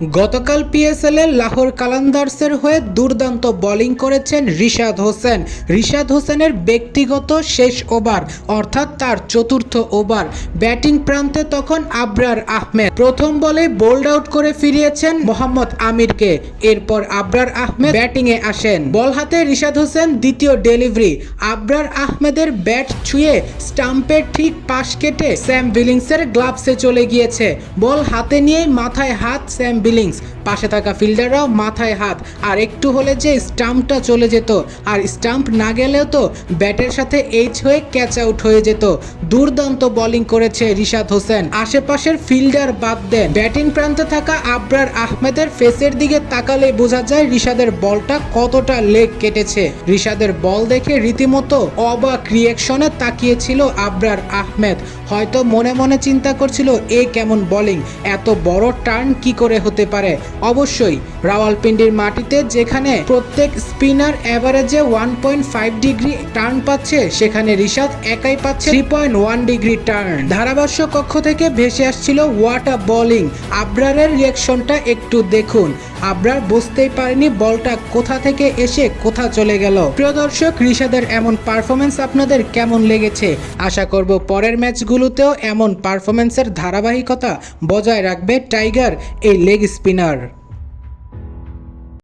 গতকাল পিএসএল লাহোর কালান্দার্সের হয়ে দুর্দান্ত বোলিং করেছেন রিশাদ হোসেন। রিশাদ হোসেনের ব্যক্তিগত শেষ ওভার, অর্থাৎ তার চতুর্থ ওভার। ব্যাটিং প্রান্তে তখন আবরার আহমেদ। প্রথম বলে বোল্ড আউট করে ফিরিয়েছেন মোহাম্মদ আমিরকে। এরপর আবরার আহমেদ ব্যাটিংয়ে আসেন। বল হাতে রিশাদ হোসেন দ্বিতীয় ডেলিভারি আবরার আহমেদের ব্যাট ছুঁয়ে স্টাম্পের ঠিক পাশ কেটে স্যাম বিলিংসের গ্লাভসে চলে গিয়েছে। বল হাতে নিয়ে মাথায় হাত স্যাম বিলিংস পাশে থাকা ফিল্ডাররাও মাথায় হাত। আর একটু হলে যে স্টাম্পটা চলে যেত। আর স্টাম্প না গেলেও তো ব্যাটের সাথে এইচ হয়ে ক্যাচ আউট হয়ে যেত। দুর্দান্ত বোলিং করেছে রিশাদ হোসেন। আশেপাশের ফিল্ডার বাদ দেন। ব্যাটিং প্রান্তে থাকা আবরার আহমেদের ফেসের দিকে তাকালে বোঝা যায় রিশাদের বলটা কতটা লেগ কেটেছে। রিশাদের বল দেখে রীতিমতো অবাক রিয়েকশনে তাকিয়েছিল আবরার আহমেদ। হয়তো মনে মনে চিন্তা করছিল, এ কেমন বোলিং? এত বড় টার্ন কি করে হতে পারে। অবশ্যই, রাওয়ালপিন্ডির মাটিতে যেখানে প্রত্যেক স্পিনার অ্যাভারেজে one point five degree turn পাচ্ছে, সেখানে রিশাদ একাই পাচ্ছে three point one degree turn. ধারাভাষ্য কক্ষ থেকে ভেসে আসছিল ওয়াটার বোলিং আবরারের রিয়াকশনটা একটু দেখুন। আবরার বুঝতেই পারেনি বলটা কোথা থেকে এসে কোথা চলে গেল। প্রিয় দর্শক ঋষাদের এমন পারফরমেন্স আপনাদের কেমন লেগেছে? আশা করব পরের ম্যাচগুলোতেও এমন পারফরমেন্সের ধারাবাহিকতা বজায় রাখবে টাইগার এই লেগ স্পিনার